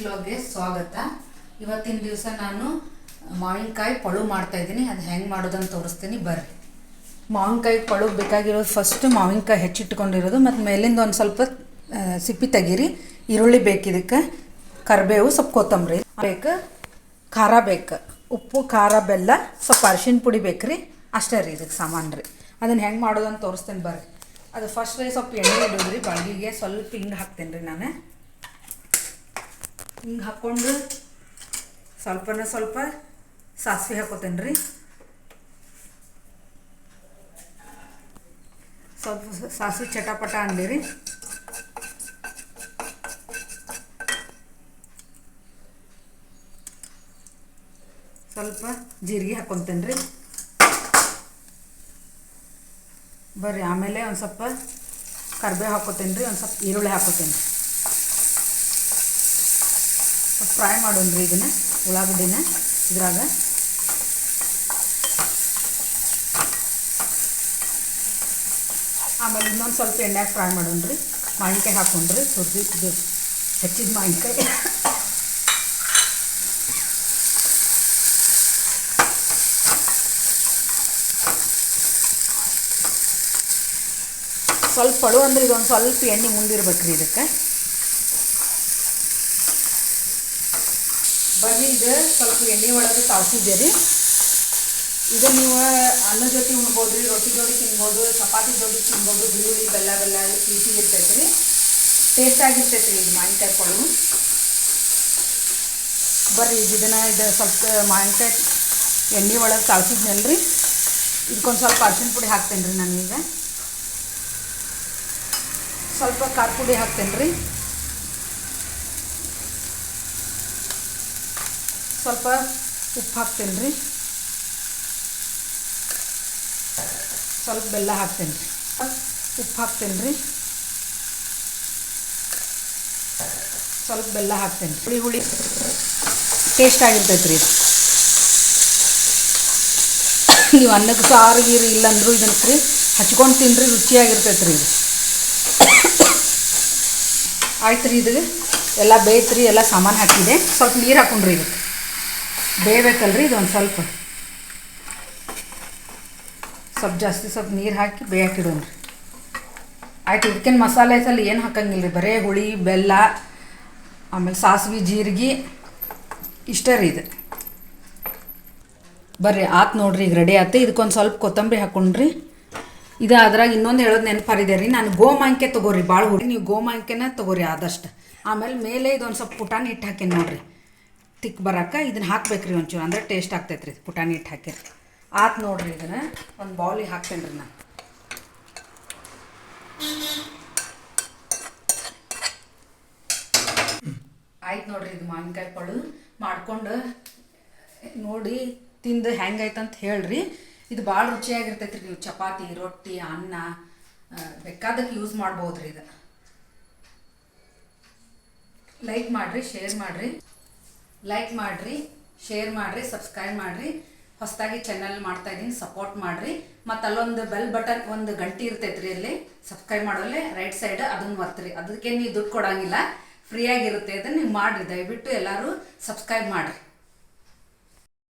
ವ್ಲಾಗ್ಗೆ ಸ್ವಾಗತ. ಇವತ್ತಿನ ದಿವಸ ನಾನು ಮಾವಿನಕಾಯಿ ಪಳು ಮಾಡ್ತಾ ಇದ್ದೀನಿ. ಅದು ಹೆಂಗೆ ಮಾಡೋದಂತ ತೋರಿಸ್ತೀನಿ. ಬರ್ರಿ. ಮಾವಿನಕಾಯಿ ಪಳು ಬೇಕಾಗಿರೋದು ಫಸ್ಟ್ ಮಾವಿನಕಾಯಿ ಹೆಚ್ಚಿಟ್ಕೊಂಡಿರೋದು, ಮತ್ತು ಮೇಲಿಂದ ಒಂದು ಸ್ವಲ್ಪ ಸಿಪ್ಪಿ ತೆಗೀರಿ. ಈರುಳ್ಳಿ ಬೇಕು ಇದಕ್ಕೆ. ಕರಿಬೇವು, ಸ್ವಲ್ಪ ಕೊತ್ತಂಬರಿ. ಬೇಕು, ಖಾರ ಬೇಕು. ಉಪ್ಪು, ಖಾರ, ಬೆಲ್ಲ, ಸ್ವಲ್ಪ ಅರಿಶಿನ ಪುಡಿ ಬೇಕ್ರಿ ಅಷ್ಟೇ ರೀ ಇದಕ್ಕೆ ಸಾಮಾನು ರೀ. ಅದನ್ನು ಹೆಂಗೆ ಮಾಡೋದಂತ ತೋರಿಸ್ತೇನೆ ಬರ್ರಿ. ಅದು ಫಸ್ಟ್ ಸ್ವಲ್ಪ ಎಣ್ಣೆ ಇಡೋದ್ರಿ. ಬಾಳ್ಗಿಗೆ ಸ್ವಲ್ಪ ಹಿಂಗೆ ಹಾಕ್ತೇನೆ ರೀ ನಾನು. ಹಿಂಗೆ ಹಾಕ್ಕೊಂಡು ಸ್ವಲ್ಪನ ಸ್ವಲ್ಪ ಸಾಸಿವೆ ಹಾಕೋತೇನೆ ರೀ ಸ್ವಲ್ಪ ಸಾಸಿವೆ ಚಟಪಟ ಅಂದಿರಿ. ಸ್ವಲ್ಪ ಜೀರಿಗೆ ಹಾಕೊತೇನೆ ರೀ ಬರ್ರಿ, ಆಮೇಲೆ ಒಂದು ಸ್ವಲ್ಪ ಕರಿಬೇವು ಹಾಕೋತೇನೆ ರೀ ಒಂದು ಸ್ವಲ್ಪ ಈರುಳ್ಳಿ ಹಾಕೋತೇನೆ ಫ್ರೈ ಮಾಡೋಣ ರೀ ಇದನ್ನು, ಉಳ್ಳಾಗಡ್ಡಿನ ಇದ್ರಾಗ. ಆಮೇಲೆ ಇನ್ನೊಂದು ಸ್ವಲ್ಪ ಎಣ್ಣೆಗೆ ಫ್ರೈ ಮಾಡೋಣ ರೀ ಮಾವಿನಕಾಯಿ ಹಾಕೊಂಡ್ರಿ ತುರ್ದಿ ಇದು ಹೆಚ್ಚಿದ ಮಾವಿನಕಾಯಿ. ಸ್ವಲ್ಪ ಪಳು ಅಂದ್ರೆ ಇದೊಂದು ಸ್ವಲ್ಪ ಎಣ್ಣೆ ಮುಂದಿರ್ಬೇಕು ರೀ ಇದಕ್ಕೆ. ಬನ್ನಿ, ಇದು ಸ್ವಲ್ಪ ಎಣ್ಣೆ ಒಳಗೆ ತಾಳ್ಸಿದ್ದೆ ರೀ ಇದು ನೀವು ಅನ್ನ ಜೊತೆ ಉಣ್ಬೋದು ರೀ ರೊಟ್ಟಿ ಜೋಡಿ ತಿನ್ಬೋದು, ಚಪಾತಿ ಜೋಡಿ ತಿನ್ಬೋದು ಬೆಳ್ಳುಳ್ಳಿ ಬೆಲ್ಲ ಬೆಲ್ಲ ಸಿಹಿ ಇರ್ತೈತೆ ರೀ. ಟೇಸ್ಟ್ ಆಗಿರ್ತೈತೆ ರೀ ಇದು ಮಾವಿನಕಾಯಿ ಪಳು ಬರ್ರಿ ಇದನ್ನು ಇದು ಸ್ವಲ್ಪ ಮಾವಿನಕಾಯಿ ಎಣ್ಣೆ ಒಳಗೆ ತಾಳ್ಸಿದ್ನಲ್ಲ ರೀ. ಇದಕ್ಕೊಂದು ಸ್ವಲ್ಪ ಅರ್ಶಿನ ಪುಡಿ ಹಾಕ್ತೇನೆ ರೀ ನಾನೀಗ. ಸ್ವಲ್ಪ ಖಾರ ಪುಡಿ ಹಾಕ್ತೇನೆ ರೀ. ಸ್ವಲ್ಪ ಉಪ್ಪು ಹಾಕ್ತೇನೆ ರೀ. ಸ್ವಲ್ಪ ಬೆಲ್ಲ ಹಾಕ್ತೇನೆ ರೀ. ಉಪ್ಪು ಹಾಕ್ತೇನೆ ರೀ. ಸ್ವಲ್ಪ ಬೆಲ್ಲ ಹಾಕ್ತೇನೆ ಹುಳಿ ಹುಳಿ ಟೇಸ್ಟ್ ಆಗಿರ್ತೈತೆ ರೀ ನೀವು ಅನ್ನಕ್ಕೆ ಸಾರು ಗೀರು ಇಲ್ಲಂದ್ರೂ ಇದನ್ನ ರೀ ಹಚ್ಕೊಂಡು ತಿನ್ನಿರಿ ರುಚಿಯಾಗಿರ್ತೈತೆ ರೀ ಆಯ್ತು ರೀ ಇದು. ಎಲ್ಲ ಬೇಯ್ತ್ರಿ ಎಲ್ಲ ಸಾಮಾನು ಹಾಕಿದೆ. ಸ್ವಲ್ಪ ನೀರು ಹಾಕೊಂಡ್ರಿ ಇದಕ್ಕೆ. ಬೇಯಬೇಕಲ್ರಿ ಒಂದು ಸ್ವಲ್ಪ. ಸ್ವಲ್ಪ ಜಾಸ್ತಿ ಸ್ವಲ್ಪ ನೀರು ಹಾಕಿ ಬೇಯಕ್ಕಿಡೋಣ್ರಿ ಆಯ್ತು, ಇದಕ್ಕೇನು ಮಸಾಲೆ ಸಲ ಏನು ಹಾಕಂಗಿಲ್ಲ ರೀ ಬರೀ ಹುಳಿ, ಬೆಲ್ಲ, ಆಮೇಲೆ ಸಾಸಿವೆ, ಜೀರಿಗೆ, ಇಷ್ಟೇ ರೀ ಇದು. ಬರ್ರಿ, ಆತು ನೋಡ್ರಿ, ಈಗ ರೆಡಿ ಆಯ್ತು ಇದಕ್ಕೊಂದು ಸ್ವಲ್ಪ ಕೊತ್ತಂಬರಿ ಹಾಕೊಂಡ್ರಿ. ಇದು ಅದ್ರಾಗ ಇನ್ನೊಂದು ಹೇಳೋದು ನೆನಪಾರಿದೆ ರೀ. ನಾನು ಗೋಮಾಂಕೆ ತೊಗೋರಿ ಭಾಳ ಹುಡುಗಿ ನೀವು ಗೋಮಾಂಕೆನ ತೊಗೋರಿ ಆದಷ್ಟು. ಆಮೇಲೆ ಮೇಲೆ ಇದೊಂದು ಸ್ವಲ್ಪ ಪುಟಾಣಿ ಹಿಟ್ಟು ಹಾಕಿ ನೋಡ್ರಿ. ತಿಕ್ ಬರಕ್ಕೆ ಇದನ್ನ ಹಾಕ್ಬೇಕ್ರಿ ಒಂಚೂರು. ಅಂದ್ರೆ ಟೇಸ್ಟ್ ಆಗ್ತೈತೆ ಪುಟಾಣಿ ಹಿಟ್ಟು ಹಾಕಿರಿ ಆತು ನೋಡ್ರಿ ಇದನ್ನು, ಒಂದು ಬೌಲಿಗೆ ಹಾಕ್ತೇನೆ ರೀ ನಾನು ಆಯ್ತು ನೋಡ್ರಿ ಇದು ಮಾವಿನಕಾಯಿ ಪಳು ಮಾಡ್ಕೊಂಡು ನೋಡಿ ತಿಂದು ಹೆಂಗೈತಂತ ಹೇಳ್ರಿ. ಇದು ಭಾಳ ರುಚಿಯಾಗಿರ್ತೈತೆ ರೀ ನೀವು. ಚಪಾತಿ, ರೊಟ್ಟಿ, ಅನ್ನ ಬೇಕಾದಕ್ಕೆ ಯೂಸ್ ಮಾಡ್ಬೋದು ರೀ ಇದು. ಲೈಕ್ ಮಾಡಿರಿ ಶೇರ್ ಮಾಡಿರಿ. ಲೈಕ್ ಮಾಡಿರಿ ಶೇರ್ ಮಾಡಿರಿ ಸಬ್ಸ್ಕ್ರೈಬ್ ಮಾಡಿರಿ. ಹೊಸದಾಗಿ ಚಾನಲ್ ಮಾಡ್ತಾ ಇದ್ದೀನಿ ಸಪೋರ್ಟ್ ಮಾಡಿರಿ. ಮತ್ತು ಅಲ್ಲೊಂದು ಬೆಲ್ ಬಟನ್ ಒಂದು ಗಂಟೆ ಇರ್ತೈತೆ ರೀ ಅಲ್ಲಿ. ಸಬ್ಸ್ಕ್ರೈಬ್ ಮಾಡೋಲ್ಲೇ ರೈಟ್ ಸೈಡ್ ಅದನ್ನು ಒತ್ತಿರಿ ಅದಕ್ಕೆ ನೀವು ದುಡ್ಡು ಕೊಡೋಂಗಿಲ್ಲ. ಫ್ರೀಯಾಗಿರುತ್ತೆ ಅದನ್ನು ನೀವು ಮಾಡಿರಿ. ದಯವಿಟ್ಟು ಎಲ್ಲರೂ ಸಬ್ಸ್ಕ್ರೈಬ್ ಮಾಡಿರಿ.